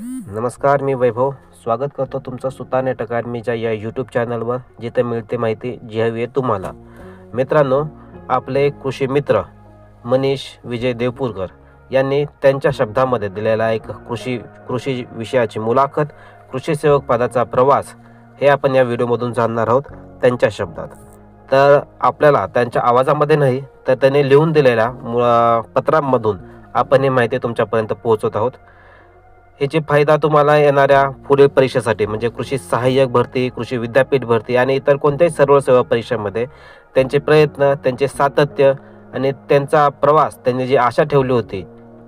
नमस्कार मी वैभव. स्वागत करतो तुमचं सुता नेट अकॅडमीच्या या यूट्यूब चॅनलवर जिथे मिळते माहिती जी हवी आहे तुम्हाला. मित्रांनो आपले कृषी मित्र मनीष विजय देवपूरकर यांनी त्यांच्या शब्दामध्ये दिलेला एक कृषी कृषी विषयाची मुलाखत कृषी सेवक पदाचा प्रवास हे आपण या व्हिडिओमधून जाणणार आहोत त्यांच्या शब्दात. तर आपल्याला त्यांच्या आवाजामध्ये नाही तर त्यांनी लिहून दिलेल्या मु- पत्रांमधून आपण ही माहिती तुमच्यापर्यंत पोहोचत आहोत. ह्याची फायदा तुम्हाला येणाऱ्या पुढील परीक्षेसाठी म्हणजे कृषी सहाय्यक भरती कृषी विद्यापीठ भरती आणि इतर कोणत्याही सर्व सेवा परीक्षांमध्ये त्यांचे प्रयत्न त्यांचे सातत्य आणि त्यांचा प्रवास त्यांनी जी आशा ठेवली होती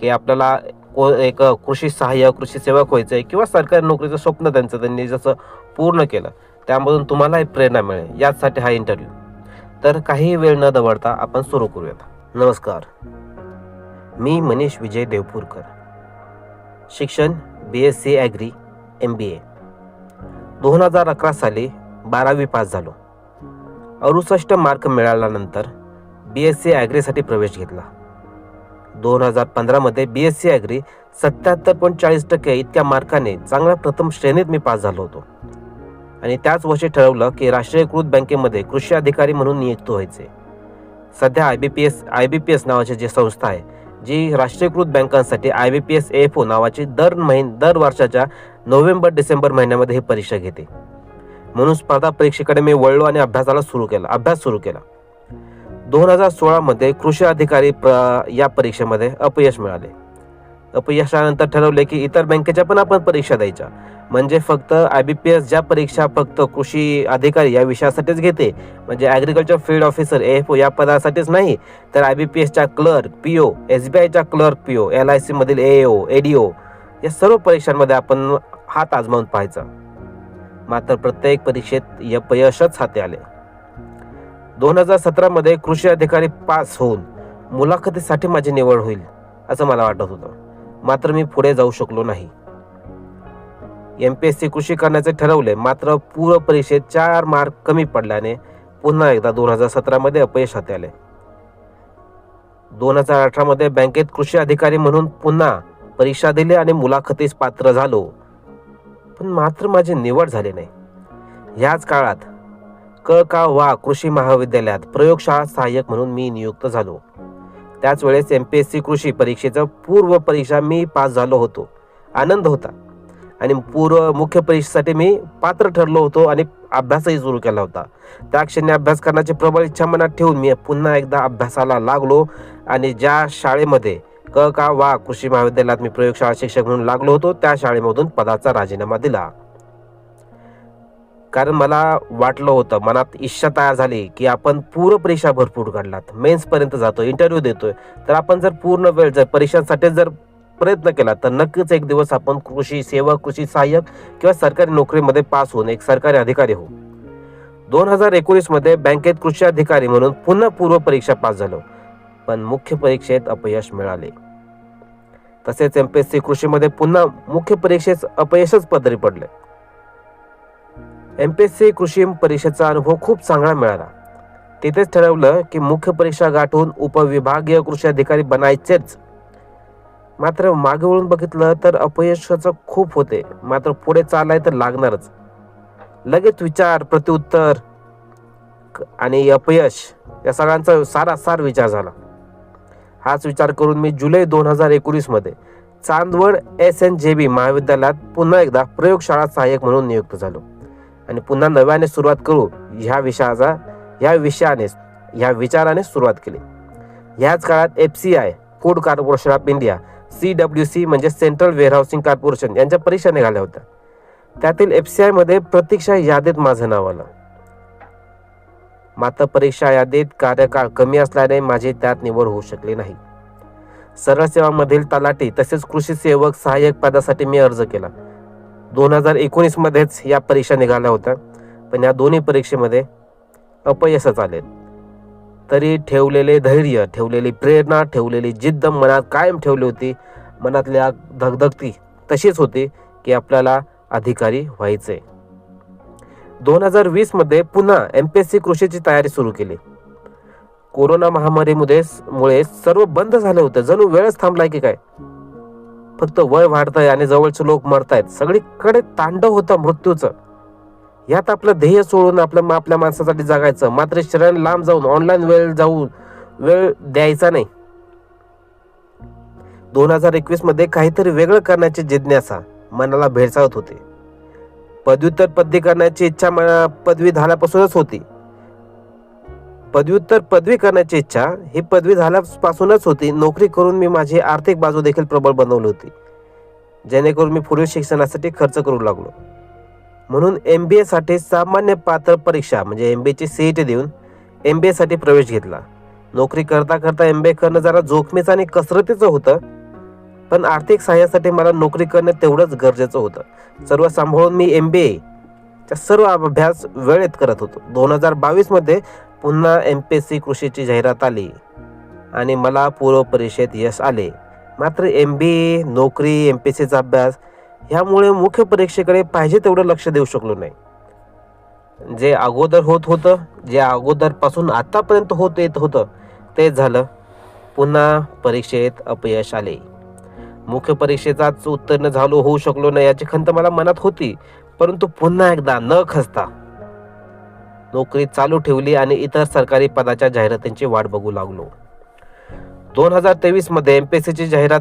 की आपल्याला को एक कृषी सहाय्यक कृषी सेवक व्हायचं आहे किंवा सरकारी नोकरीचं स्वप्न त्यांचं त्यांनी जसं पूर्ण केलं त्यामधून तुम्हालाही प्रेरणा मिळेल. याचसाठी हा इंटरव्ह्यू तर काही वेळ न दवडता आपण सुरू करूयात. नमस्कार. मी मनीष विजय देवपूरकर. शिक्षण B S C agri M B A दोन हजार अकरा साली बारावी पास झालो. अडुसष्ट मार्क मिळाल्यानंतर बी एस सी ॲग्रीसाठी प्रवेश घेतला. दोन हजार पंधरामध्ये बी एस सी ॲग्री सत्याहत्तर पॉईंट चाळीस टक्के इतक्या मार्काने चांगल्या प्रथम श्रेणीत मी पास झालो होतो. आणि त्याच वर्षी ठरवलं की राष्ट्रीयकृत बँकेमध्ये कृषी अधिकारी म्हणून नियुक्त व्हायचे. सध्या I B P S I B P S नावाची जी संस्था आहे जी राष्ट्रीयकृत बँकांसाठी I B P S F O नावाची दर महिन दर वर्षाच्या नोव्हेंबर डिसेंबर महिन्यामध्ये ही परीक्षा घेते. म्हणून स्पर्धा परीक्षेकडे मी वळलो आणि अभ्यासाला सुरू केला अभ्यास सुरू केला. दोन हजार सोळामध्ये कृषी अधिकारी प्र या परीक्षेमध्ये अपयश मिळाले. अपयशानंतर ठरवले की इतर बँकेच्या पण आपण परीक्षा द्यायच्या. म्हणजे फक्त आय बी पी एस ज्या परीक्षा फक्त कृषी अधिकारी या विषयासाठीच घेते म्हणजे agriculture field officer F O या पदासाठीच नाही तर आय बी पी एसच्या clerk P O S B आयच्या clerk P O L I सीमधील A O A D O या सर्व परीक्षांमध्ये आपण हात आजमावून पाहायचा. मात्र प्रत्येक परीक्षेत अपयशच हाती आले. दोन हजार सतरामध्ये कृषी अधिकारी पास होऊन मुलाखतीसाठी माझी निवड होईल असं मला वाटत होतं. मात्र मी पुढे जाऊ शकलो नाही. एम पी एस सी कृषी करण्याचे ठरवले मात्र पूर्व परीक्षेत चार मार्क कमी पडल्याने पुन्हा एकदा दोन हजार सतरामध्ये अपयश हाती आले दोन हजार अठरामध्ये बँकेत कृषी अधिकारी म्हणून पुन्हा परीक्षा दिली आणि मुलाखतीस पात्र झालो. पण मात्र माझी निवड झाली नाही. ह्याच काळात क का वा कृषी महाविद्यालयात प्रयोगशाळा सहाय्यक म्हणून मी नियुक्त झालो. त्याच वेळेस एम पी एस सी कृषी परीक्षेचं पूर्व परीक्षा मी पास झालो होतो. आनंद होता. आणि पूर्व मुख्य परीक्षेसाठी मी पात्र ठरलो होतो आणि अभ्यासही सुरू केला होता. त्या क्षणी अभ्यास करण्याची प्रबळ इच्छा मनात ठेवून मी पुन्हा एकदा अभ्यासाला लागलो आणि ज्या शाळेमध्ये क का वा कृषी महाविद्यालयात मी प्रयोगशाळा शिक्षक म्हणून लागलो होतो त्या शाळेमधून पदाचा राजीनामा दिला. कारण मला वाटलं होतं मनात इच्छा तयार झाली की आपण पूर्व परीक्षा भरपूर काढलात. मेन्सपर्यंत जातो इंटरव्ह्यू देतोय. तर आपण जर पूर्ण वेळ जर परीक्षांसाठी जर प्रयत्न केला तर नक्कीच एक दिवस आपण कृषी सेवक कृषी सहाय्यक किंवा सरकारी नोकरीमध्ये पास होऊन एक सरकारी अधिकारी होऊ. दोन हजार एकोणीसमध्ये बँकेत कृषी अधिकारी म्हणून पुन्हा पूर्व परीक्षा पास झालो. पण मुख्य परीक्षेत अपयश मिळाले. तसेच एम पी एस सी कृषीमध्ये पुन्हा मुख्य परीक्षेत अपयशच पदरी पडले. एम पी एस सी कृषी परीक्षेचा अनुभव खूप चांगला मिळाला. तिथेच ठरवलं की मुख्य परीक्षा गाठून उपविभागीय कृषी अधिकारी बनायचेच. मात्र मागे वळून बघितलं तर अपयशाचं खूप होते. मात्र पुढे चालाय तर लागणारच. लगेच विचार प्रत्युत्तर आणि अपयश या सगळ्यांचा सारासार विचार झाला. हाच विचार करून मी जुलै दोन हजार एकोणीसमध्ये चांदवड एस एन जे बी महाविद्यालयात पुन्हा एकदा प्रयोगशाळा सहाय्यक म्हणून नियुक्त झालो. आणि पुन्हा नव्याने सुरुवात करू ह्या विषयाचा ह्या विषयाने ह्या विचाराने सुरुवात केली. ह्याच काळात F C I food corporation of India C W C म्हणजे सेंट्रल वेअरहाऊसिंग कॉर्पोरेशन यांच्या परीक्षा निघाल्या होत्या. त्यातील एफ सी आयमध्ये प्रतीक्षा यादीत माझं नाव आलं. मात्र परीक्षा यादीत कार्यकाळ कमी असल्याने माझी त्यात निवड होऊ शकली नाही. सरळ सेवामधील तलाठी तसेच कृषी सेवक सहाय्यक पदासाठी मी अर्ज केला. दोन हजार एकोणीसमध्येच या परीक्षा निघाल्या होत्या. पण या दोन्ही परीक्षेमध्ये अपयशच आले. तरी ठेवलेले धैर्य ठेवलेली प्रेरणा ठेवलेली जिद्द मनात कायम ठेवली होती. मनातल्या धगधगती तशीच होती की आपल्याला अधिकारी व्हायचे. दोन हजार वीसमध्ये पुन्हा एम पी एस सी कृषीची तयारी सुरू केली. कोरोना महामारीमध्ये मुळे सर्व बंद झाले होते. जणू वेळच थांबलाय की काय? फक्त वय वाढतंय आणि जवळचे लोक मरतायत. सगळीकडे तांडव होतं मृत्यूचं. यात आपलं ध्येय सोडून आपलं आपल्या माणसासाठी जगायचं. मात्र शरण लांब जाऊन ऑनलाईन वेळ जाऊन वेळ द्यायचा नाही. दोन हजार एकवीसमध्ये काहीतरी वेगळं करण्याची जिज्ञासा मनाला भेडसावत होते. पदव्युत्तर पदवी करण्याची इच्छा पदवी झाल्यापासूनच होती. पदव्युत्तर पदवी करण्याची इच्छा ही पदवी झाल्यापासूनच होती. नोकरी करून मी माझी आर्थिक बाजू देखील प्रबळ बनवली होती. जेणेकरून मी पुढील शिक्षणासाठी खर्च करू लागलो. म्हणून एम बी एसाठी सामान्य पात्र परीक्षा म्हणजे एम बी एची सी ई टी देऊन एम बी एसाठी प्रवेश घेतला. नोकरी करता करता एम बी ए करणं जरा जोखमीचं आणि कसरतीचं होतं पण आर्थिक सहाय्यासाठी मला नोकरी करणं तेवढंच गरजेचं होतं. सर्व सांभाळून मी एम बी एच्या सर्व अभ्यास वेळेत करत होतो. दोन हजार बावीसमध्ये पुन्हा एम पी एस सी कृषीची जाहिरात आली आणि मला पूर्व परीक्षेत यश आले. मात्र एम बी ए नोकरी एम पी एस सीचा अभ्यास ह्यामुळे मुख्य परीक्षेकडे पाहिजे तेवढं लक्ष देऊ शकलो नाही. जे अगोदर होत होतं जे अगोदरपासून आत्तापर्यंत होत येत होतं तेच झालं. पुन्हा परीक्षेत अपयश आले. मुख्य परीक्षेचाच उत्तीर्ण झालो होऊ शकलो नाही याची खंत मला मनात होती परंतु पुन्हा एकदा न खचता नोकरी चालू ठेवली आणि इतर सरकारी पदाच्या जाहिरातींची वाट बघू लागलो. दोन हजार तेवीसमध्ये सीची जाहिरात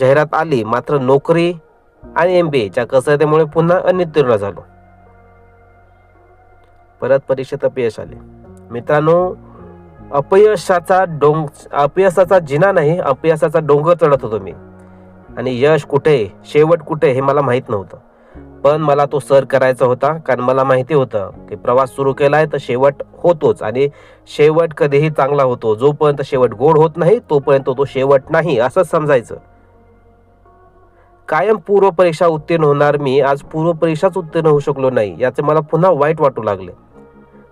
जाहिरात आली मात्र नोकरी आणि एम बी एच्या कसरतीमुळे पुन्हा अनितीर्ण झालो. परत परीक्षेत अपयश आले. मित्रांनो अपयशाचा डोंग अपयशाचा जिना नाही अपयशाचा डोंगर चढत होतो मी. आणि यश कुठे शेवट कुठे हे मला माहीत नव्हतं. पण मला तो सर करायचा होता कारण मला माहिती होतं की प्रवास सुरू केलाय तर शेवट होतोच आणि शेवट कधीही चांगला होतो. जोपर्यंत शेवट गोड होत नाही तोपर्यंत तो शेवट नाही असंच समजायचं. कायम पूर्व परीक्षा उत्तीर्ण होणार मी आज पूर्व परीक्षाच उत्तीर्ण होऊ शकलो नाही याचे मला पुन्हा वाईट वाटू लागले.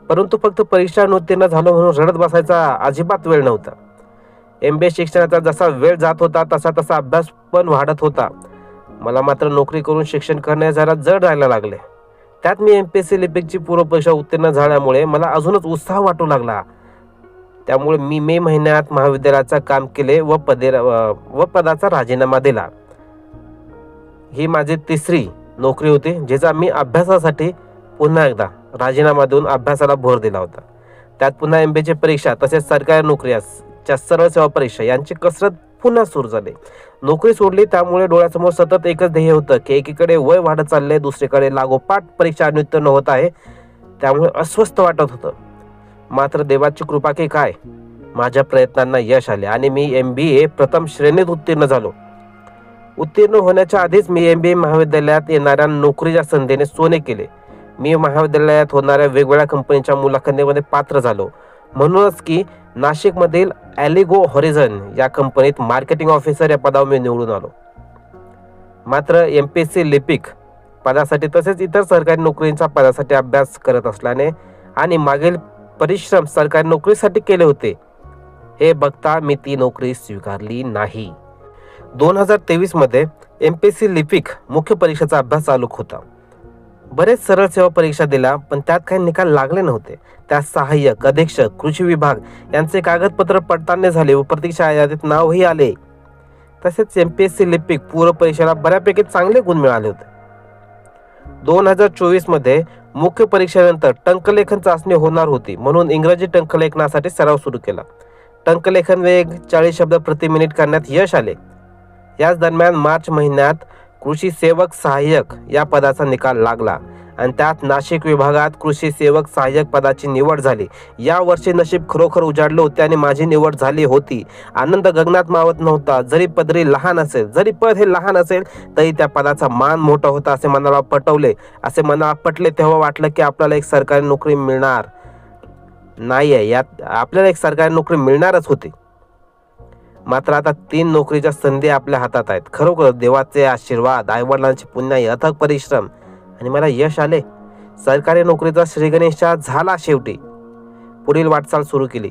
परंतु फक्त परीक्षा उत्तीर्ण झालो म्हणून रडत बसायचा अजिबात वेळ नव्हता. एम बी ए शिक्षणाचा जसा वेळ जात होता तसा तसा अभ्यास पण वाढत होता. मला मात्र नोकरी करून शिक्षण करणे जरा जड राहायला लागले. त्यात मी एम पी एस सी लिपिकची पूर्वपरीक्षा उत्तीर्ण झाल्यामुळे मला अजूनच उत्साह वाटू लागला. त्यामुळे मी मे महिन्यात महाविद्यालयाचं काम केले व पदे व पदाचा राजीनामा दिला. ही माझी तिसरी नोकरी होती जिचा मी अभ्यासासाठी पुन्हा एकदा राजीनामा देऊन अभ्यासाला भर दिला होता. त्यात पुन्हा एम ची परीक्षा तसेच सरकारी नोकरी च्या सर्व सेवा परीक्षा यांची कसरत पुन्हा सुरू झाले. नोकरी सोडली त्यामुळे डोळ्यासमोर सतत एकच ध्येय होतं की एकीकडे वय वाढत चालले दुसरीकडे लागोपाठ परीक्षा अनुत्तीर्ण होत आहे. त्यामुळे अस्वस्थ वाटत होतं. मात्र देवाची कृपा की काय? माझ्या प्रयत्नांना यश आले आणि मी एम बी ए प्रथम श्रेणीत उत्तीर्ण झालो. उत्तीर्ण होण्याच्या आधीच मी एम बी ए महाविद्यालयात येणाऱ्या नोकरीच्या संधीने सोने केले. मी महाविद्यालयात होणाऱ्या वेगवेगळ्या कंपनीच्या मुलाखतीमध्ये पात्र झालो. म्हणूनच की नाशिकमधील ॲलिगो हॉरिझन या कंपनीत मार्केटिंग ऑफिसर या पदावर मी निवडून आलो. मात्र एम पी एस सी लिपिक पदासाठी तसेच इतर सरकारी नोकरींच्या पदासाठी अभ्यास करत असल्याने आणि मागील परिश्रम सरकारी नोकरीसाठी केले होते हे बघता मी ती नोकरी स्वीकारली नाही. दोन हजार तेवीसमध्ये एम पी एस सी लिपिक मुख्य परीक्षेचा अभ्यास चालू होता. बरेच सरळ सेवा परीक्षा दिल्या पण त्यात काही निकाल लागले नव्हते. त्यात सहाय्यक अधीक्षक कृषी विभाग यांचे कागदपत्र पडताळणी झाले व प्रतीक्षा यादीत नावही आले. तसेच एम पी एस सी लिपिक पूर्व परीक्षेला बऱ्यापैकी चांगले गुण मिळाले होते. दोन हजार चोवीसमध्ये मुख्य परीक्षेनंतर टंकलेखन चाचणी होणार होती म्हणून इंग्रजी टंकलेखनासाठी सराव सुरू केला. टंकलेखन वेग चाळीस शब्द प्रति मिनिट करण्यात यश आले. याच दरम्यान मार्च महिन्यात कृषी सेवक सहाय्यक या पदाचा निकाल लागला. आणि त्यात नाशिक विभागात कृषी सेवक सहाय्यक पदाची निवड झाली. या वर्षी नशीब खरोखर उजाडले होते आणि माझी निवड झाली होती. आनंद गगनात मावत नव्हता. जरी पदरी लहान असेल जरी पद हे लहान असेल तरी त्या पदाचा मान मोठा होता असे मनाला पटवले. असे मनाला पटले तेव्हा वाटलं की आपल्याला एक सरकारी नोकरी मिळणार नाही आहे यात आपल्याला एक सरकारी नोकरी मिळणारच होती. मात्र आता तीन नोकरीच्या संधी आपल्या हातात आहेत. खरोखर देवाचे आशीर्वाद आईवडिलांचे पुण्याई अथक परिश्रम. आणि मला यश आले. सरकारी नोकरीचा श्रीगणेशा झाला शेवटी. पुढील वाटचाल सुरू केली.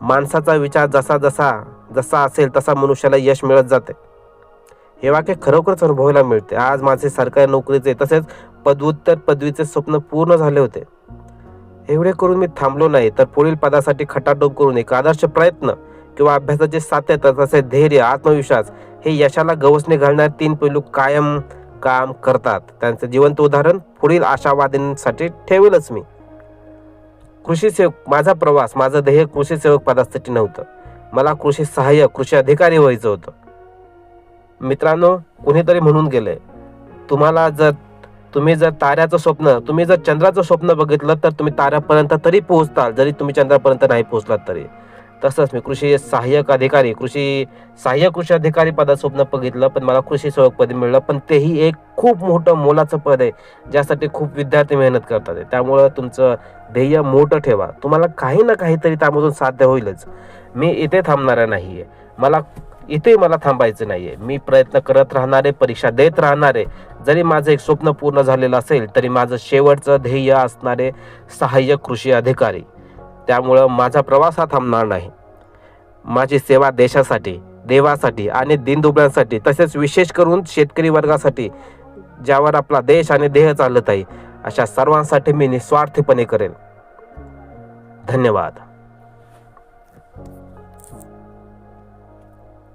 माणसाचा विचार जसा जसा जसा असेल तसा मनुष्याला यश मिळत जाते. हे वाक्य खरोखरच अनुभवायला मिळते. आज माझे सरकारी नोकरीचे तसेच पदव्युत्तर पदवीचे स्वप्न पूर्ण झाले होते. एवढे करून मी थांबलो नाही तर पुढील पदासाठी खटाटोप करून एक आदर्श प्रयत्न. किंवा अभ्यासाचे सातत्य तसे धैर्य आत्मविश्वास हे यशाला गवसणे घालणारे तीन पैलू कायम काम करतात. त्यांचं जिवंत उदाहरण पुढील आशावादींसाठी ठेवेलच मी. कृषी सेवक माझा प्रवास माझं ध्येय कृषी सेवक पदासाठी नव्हतं. मला कृषी सहाय्यक कृषी अधिकारी व्हायचं होतं. मित्रांनो कुणीतरी म्हणून गेले. तुम्हाला जर तुम्ही जर ताऱ्याचं स्वप्न तुम्ही जर चंद्राचं स्वप्न बघितलं तर तुम्ही ताऱ्यापर्यंत तरी पोहोचताल जरी तुम्ही चंद्रापर्यंत नाही पोहोचलात तरी. तसंच मी कृषी सहाय्यक अधिकारी कृषी सहाय्यक कृषी अधिकारी पदात स्वप्न बघितलं पण मला कृषी सेवक पद मिळलं पण तेही एक खूप मोठं मोलाचं पद आहे ज्यासाठी खूप विद्यार्थी मेहनत करतात. त्यामुळं तुमचं ध्येय मोठं ठेवा. तुम्हाला काही ना काहीतरी त्यामधून साध्य होईलच. मी इथे थांबणारा नाही आहे मला इथे मला थांबायचं नाही आहे मी प्रयत्न करत राहणारे परीक्षा देत राहणारे जरी माझं एक स्वप्न पूर्ण झालेलं असेल तरी माझं शेवटचं ध्येय असणारे सहाय्यक कृषी अधिकारी. त्यामुळं माझा प्रवास हा थांबणार नाही. माझी सेवा देशासाठी देवासाठी आणि दिनदुबळ्यांसाठी तसेच विशेष करून शेतकरी वर्गासाठी ज्यावर आपला देश आणि देह चालत आहे अशा सर्वांसाठी मी निस्वार्थीपणे करेन. धन्यवाद.